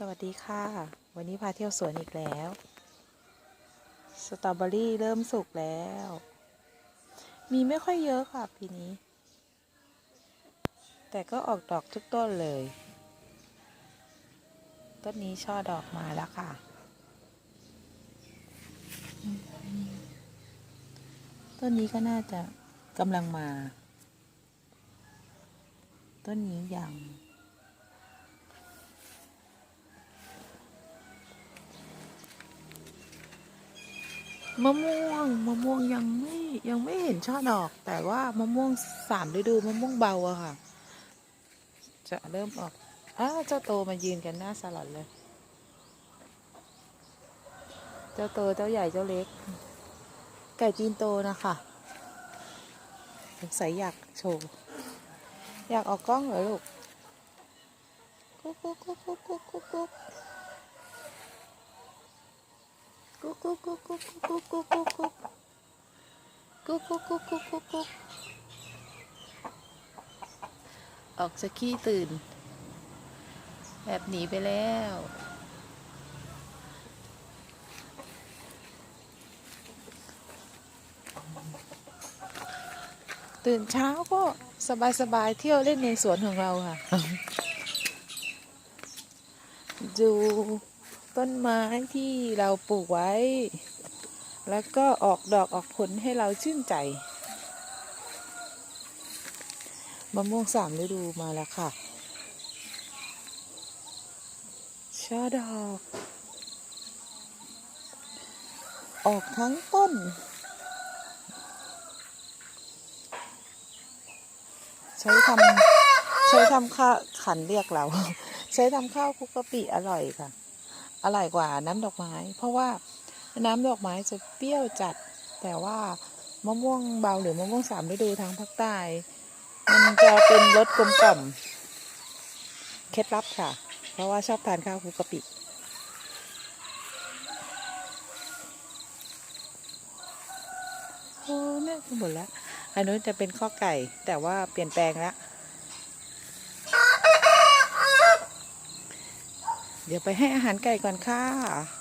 สวัสดีค่ะ วันนี้พาเที่ยวสวนอีกแล้ว สตรอเบอรี่เริ่มสุกแล้ว มีไม่ค่อยเยอะค่ะปีนี้ แต่ก็ออกดอกทุกต้นเลย ต้นนี้ช่อดอกมาแล้วค่ะ ต้นนี้ก็น่าจะกำลังมา ต้นนี้ยัง มะม่วงมะม่วงยังไม่ยังไม่เห็นช่อดอก แต่ว่ามะม่วงสามฤดูมะม่วงเบาอะค่ะ จะเริ่มออกอ้าเจ้าโตมายืนกันหน้าสลัดเลย เจ้าโตเจ้าใหญ่เจ้าเล็ก ไก่จีนโตนะคะสงสัยอยากโชว์อยากออกกล้องเหรอลูกกุ๊กกุ๊กกุ๊กกุ๊กกุ๊กกุ๊ก กุ๊กกุ๊กกุ๊กกุ๊กกุ๊กกุ๊กกุ๊กกุ๊กกุ๊กกุ๊กกุ๊กกุ๊กกุ๊กออกจากขี้ตื่น แบบหนีไปแล้วตื่นเช้าก็สบายๆเที่ยวเล่นในสวนของเราค่ะ ดู ต้นไม้ที่เราปลูกไว้ แล้วก็ออกดอกออกผลให้เราชื่นใจมะม่วงสามฤดูมาแล้วค่ะช่อดอก ออกทั้งต้นใช้ทำใช้ทำข้าวขันเรียกเรา ใช้ทำข้าวคุกกะปิอร่อยค่ะ อร่อยกว่าน้ำดอกไม้ เพราะว่าน้ำดอกไม้จะเปรี้ยวจัด แต่ว่ามะม่วงเบาหรือมะม่วงสามฤดูทางภาคใต้ มันจะเป็นรสกลมกล่อมเคล็ดลับค่ะ เพราะว่าชอบทานข้าวคุกกะปิโอ้เนี่ยหมดแล้วอันนู้นจะเป็นข้อไก่แต่ว่าเปลี่ยนแปลงแล้ว เดี๋ยวไปให้อาหารไก่ก่อนค่ะ